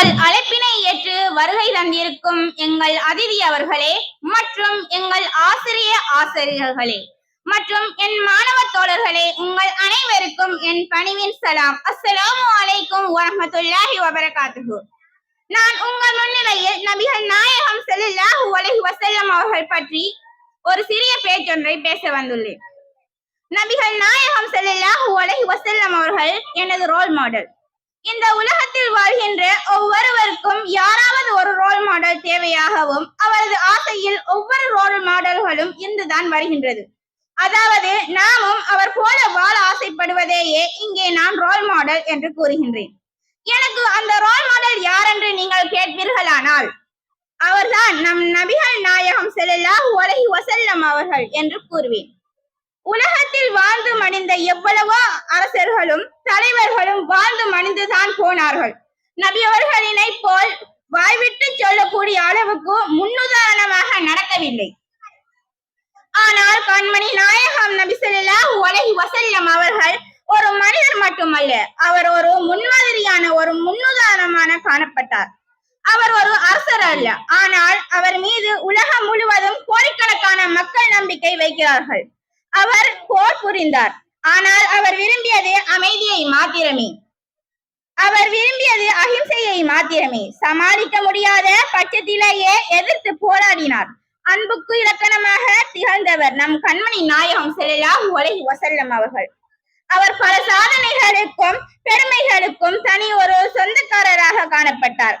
எங்கள் அழைப்பினை ஏற்று வருகை தந்திருக்கும் எங்கள் அதிதி அவர்களே மற்றும் எங்கள் ஆசிரிய ஆசிரியர்களே மற்றும் என் மாணவ தோழர்களே உங்கள் அனைவருக்கும் என் பணிவின் சலாம். அஸ்ஸலாமு அலைக்கும் வரமத்துல்லாஹி வபரகாத்துஹு. நான் உங்கள் முன்னிலையில் நபிகள் நாயகம் செல்லாஹு அலஹி வசல்லம் அவர்கள் பற்றி ஒரு சிறிய பேச்சொன்றை பேச வந்துள்ளேன். நபிகள் நாயகம் செல்லாஹு அலஹி வசல்லம் அவர்கள் எனது ரோல் மாடல் இந்த உலகத்தில் வாழ்கின்ற ஒவ்வொருவருக்கும் யாராவது ஒரு ரோல் மாடல் தேவையாகவும் அவரது ஆசையில் ஒவ்வொரு ரோல் மாடல்களும் இருந்துதான் வருகின்றது. அதாவது நாமும் அவர் போல வாழ ஆசைப்படுவதேயே இங்கே நான் ரோல் மாடல் என்று கூறுகின்றேன். எனக்கு அந்த ரோல் மாடல் யார் என்று நீங்கள் கேட்பீர்களானால் அவர்தான் நம் நபிகள் நாயகம் ஸல்லல்லாஹு உலகி வசல்லம் அவர்கள் என்று கூறுவேன். உலகத்தில் வாழ்ந்து மடிந்த எவ்வளவோ அரசர்களும் தலைவர்களும் வாழ்ந்து மடிந்துதான் போனார்கள். நபி அவர்களினை போல் வாய்விட்டு சொல்லக்கூடிய அளவுக்கு முன்னுதாரணமாக நடக்கவில்லை. ஆனால் கண்மணி நாயகம் நபி ஸல்லல்லாஹு அலைஹி அவர்கள் ஒரு மனிதர் மட்டுமல்ல அவர் ஒரு முன்மாதிரியான ஒரு முன்னுதாரணமான காணப்பட்டார். அவர் ஒரு அரசர் அல்ல ஆனால் அவர் மீது உலகம் முழுவதும் கோடிக்கணக்கான மக்கள் நம்பிக்கை வைக்கிறார்கள். அவர் போர் புரிந்தார். ஆனால் அவர் விரும்பியது அமைதியை மாத்திரமே. அவர் விரும்பியது அகிம்சையை மாத்திரமே. சமாளிக்க முடியாத பட்சத்திலேயே எதிர்த்து போராடினார். அன்புக்கு இலக்கணமாக திகழ்ந்தவர் நம் கண்மணி நாயகம் செல்லலாம் அலைஹி வசல்லம் அவர்கள். அவர் பல சாதனைகளுக்கும் பெருமைகளுக்கும் தனி ஒரு சொந்தக்காரராக காணப்பட்டார்.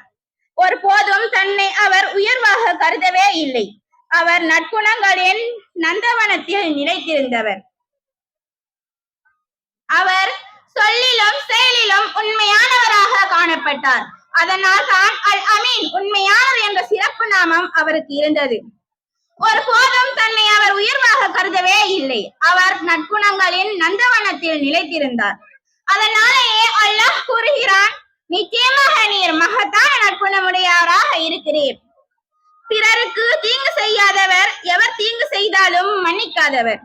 ஒருபோதும் தன்னை அவர் உயர்வாக கருதவே இல்லை. அவர் நற்குணங்களின் நந்தவனத்தில் நிலைத்திருந்தவர். அவர் சொல்லிலும் செயலிலும் உண்மையானவராக காணப்பட்டார். அதனால் தான் அல் அமீன் உண்மையானவர் என்ற சிறப்பு நாமம் அவருக்கு இருந்தது. ஒரு போதும் தன்னை அவர் உயர்வாக கருதவே இல்லை. அவர் நற்குணங்களின் நந்தவனத்தில் நிலைத்திருந்தார். அதனாலேயே அல்லாஹ் கூறுகிறான் நிச்சயமாக நீர் மகத்தான நற்குணமுடையவராக இருக்கிறீர். பிறருக்கு தீங்கு செய்யாதவர் எவர் தீங்கு செய்தாலும் மன்னிக்காதவர்.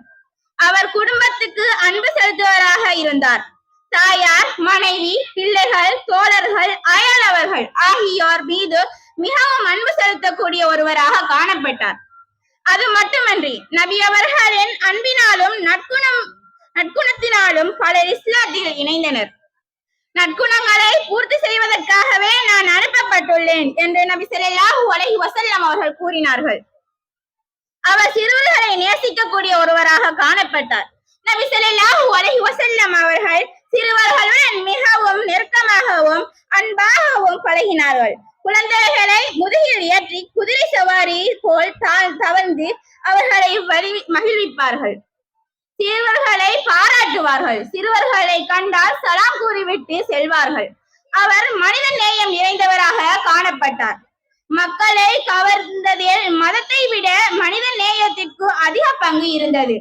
அவர் குடும்பத்துக்கு அன்பு செலுத்துவராக இருந்தார். தாயார் மனைவி பிள்ளைகள் தோழர்கள் அயலவர்கள் ஆகியோர் மீது மிகவும் அன்பு செலுத்தக்கூடிய ஒருவராக காணப்பட்டார். அது மட்டுமன்றி நபி அவர்களின் அன்பினாலும் நற்குணம் நற்குணத்தினாலும் பலர் இஸ்லாத்தில் இணைந்தனர். நற்குணங்களை பூர்த்தி செய்வதற்காகவே நான் அனுப்பப்பட்டுள்ளேன் என்று நபி ஸல்லல்லாஹு அலஹி வசல்லம் அவர்கள் கூறினார்கள். அவர் சிறுவர்களை நேசிக்கக்கூடிய ஒருவராக காணப்பட்டார். நபி ஸல்லல்லாஹு அலஹி வசல்லம் அவர்கள் சிறுவர்களுடன் மிகவும் நெருக்கமாகவும் அன்பாகவும் பழகினார்கள். குழந்தைகளை முதுகில் ஏற்றி குதிரை சவாரி போல் தவழ்ந்து அவர்களை வழி மகிழ்விப்பார்கள். சிறுவர்களை பாராட்டுவார்கள். சிறுவர்களை கண்டால் சலாம் கூறிவிட்டு செல்வார்கள். அவர் மனித நேயம் நிறைந்தவராக காணப்பட்டார். மக்களை கவர்ந்ததில் மதத்தை விட மனித நேயத்திற்கு அதிக பங்கு இருந்தது.